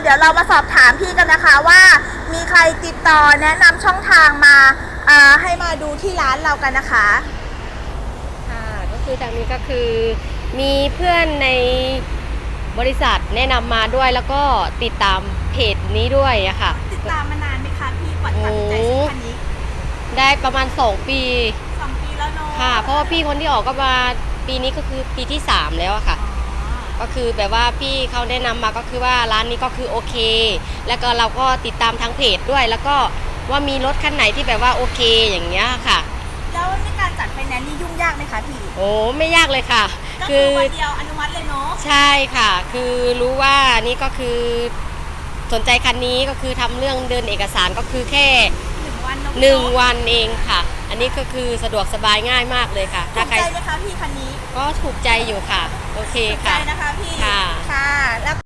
เดี๋ยวเรามาสอบถามพี่กันนะคะว่า มีใครติดต่อแนะนำช่องทางมาอ่าให้มาดูที่ร้านเรากันนะคะ ค่ะก็คือทางนี้ก็คือมีเพื่อนในบริษัทแนะนำมาด้วยแล้วก็ติดตามเพจนี้ด้วยอะค่ะ ติดตามมานานไหมคะพี่กว่าจะตัดสินใจซื้อคันนี้ได้ประมาณ 2 ปีสองปีแล้วเนาะค่ะ เพราะว่าพี่คนที่ออกก็มาปีนี้ก็คือปีที่ 3 แล้วอะค่ะ อ๋อ ก็คือแบบว่าพี่เขาแนะนำมาก็คือว่าร้านนี้ก็คือโอเค แล้วก็เราก็ติดตามทางเพจด้วย แล้วก็ว่ามีรถคันไหนที่แบบว่าโอเคอย่างเงี้ยค่ะ แล้วในการจัดไฟแนนซ์นี่ยุ่งยากไหมคะพี่ โอ้ไม่ยากเลยค่ะก็คืคืออวันเดียวอนุมัติเลยเนาะ ใช่ค่ะ คือรู้ว่านี่ก็คือสนใจคันนี้ก็คือทำเรื่องเดินเอกสารก็คือแค่หนึ่งวันเนาะหนึ่งวันเองค่ะ อันนี้ก็คือสะดวกสบายง่ายมากเลยค่ะ ถูถ้ากใครใจไหมคะพี่คันนี้ก็ถูกใจอยู่ค่ะ โอเคถูกใจค่ะ นะคะพี่ ค่ะ ค่ะแล้ว